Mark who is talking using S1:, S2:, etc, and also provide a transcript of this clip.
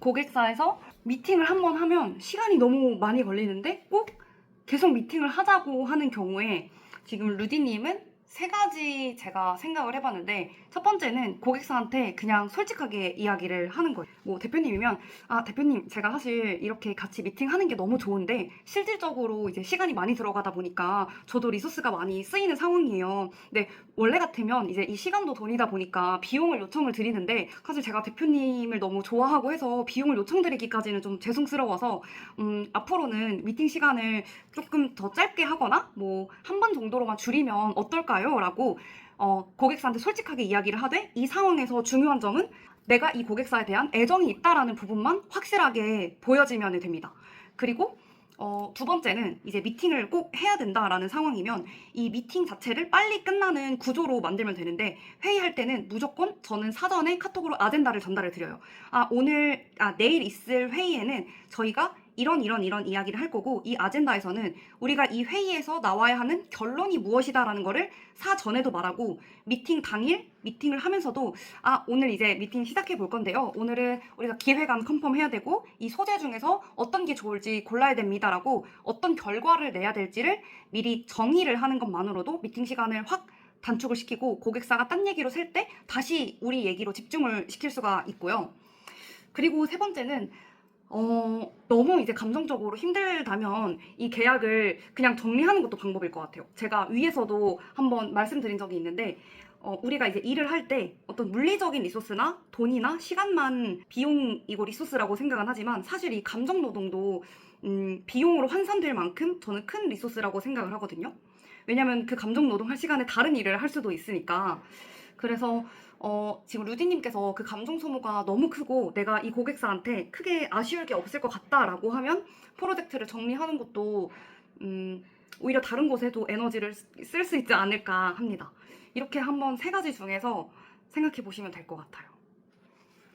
S1: 고객사에서 미팅을 한 번 하면 시간이 너무 많이 걸리는데 꼭 계속 미팅을 하자고 하는 경우에 지금 루디님은 세 가지 제가 생각을 해봤는데 첫 번째는 고객사한테 그냥 솔직하게 이야기를 하는 거예요. 뭐 대표님이면 아 대표님 제가 사실 이렇게 같이 미팅하는 게 너무 좋은데 실질적으로 이제 시간이 많이 들어가다 보니까 저도 리소스가 많이 쓰이는 상황이에요. 근데 원래 같으면 이제 이 시간도 돈이다 보니까 비용을 요청을 드리는데 사실 제가 대표님을 너무 좋아하고 해서 비용을 요청드리기까지는 좀 죄송스러워서 음, 앞으로는 미팅 시간을 조금 더 짧게 하거나 뭐 한 번 정도로만 줄이면 어떨까 요? 라고 어, 고객사한테 솔직하게 이야기를 하되 이 상황에서 중요한 점은 내가 이 고객사에 대한 애정이 있다라는 부분만 확실하게 보여지면 됩니다. 그리고 어, 두 번째는 이제 미팅을 꼭 해야 된다라는 상황이면 이 미팅 자체를 빨리 끝나는 구조로 만들면 되는데 회의할 때는 무조건 저는 사전에 카톡으로 아젠다를 전달을 드려요. 아, 오늘, 아, 내일 있을 회의에는 저희가 이런 이런 이런 이야기를 할 거고 이 아젠다에서는 우리가 이 회의에서 나와야 하는 결론이 무엇이다라는 거를 사전에도 말하고 미팅 당일 미팅을 하면서도 아 오늘 이제 미팅 시작해 볼 건데요. 오늘은 우리가 기획안 컨펌 해야 되고 이 소재 중에서 어떤 게 좋을지 골라야 됩니다라고 어떤 결과를 내야 될지를 미리 정의를 하는 것만으로도 미팅 시간을 확 단축을 시키고 고객사가 딴 얘기로 셀 때 다시 우리 얘기로 집중을 시킬 수가 있고요. 그리고 세 번째는 어, 너무 이제 감정적으로 힘들다면 이 계약을 그냥 정리하는 것도 방법일 것 같아요. 제가 위에서도 한번 말씀드린 적이 있는데, 어, 우리가 이제 일을 할 때 어떤 물리적인 리소스나 돈이나 시간만 비용이고 리소스라고 생각은 하지만 사실 이 감정 노동도 음, 비용으로 환산될 만큼 저는 큰 리소스라고 생각을 하거든요. 왜냐면 그 감정 노동할 시간에 다른 일을 할 수도 있으니까. 그래서 어, 지금 루디님께서 그 감정 소모가 너무 크고 내가 이 고객사한테 크게 아쉬울 게 없을 것 같다라고 하면 프로젝트를 정리하는 것도 음, 오히려 다른 곳에도 에너지를 쓸 수 있지 않을까 합니다. 이렇게 한번 세 가지 중에서 생각해 보시면 될 것 같아요.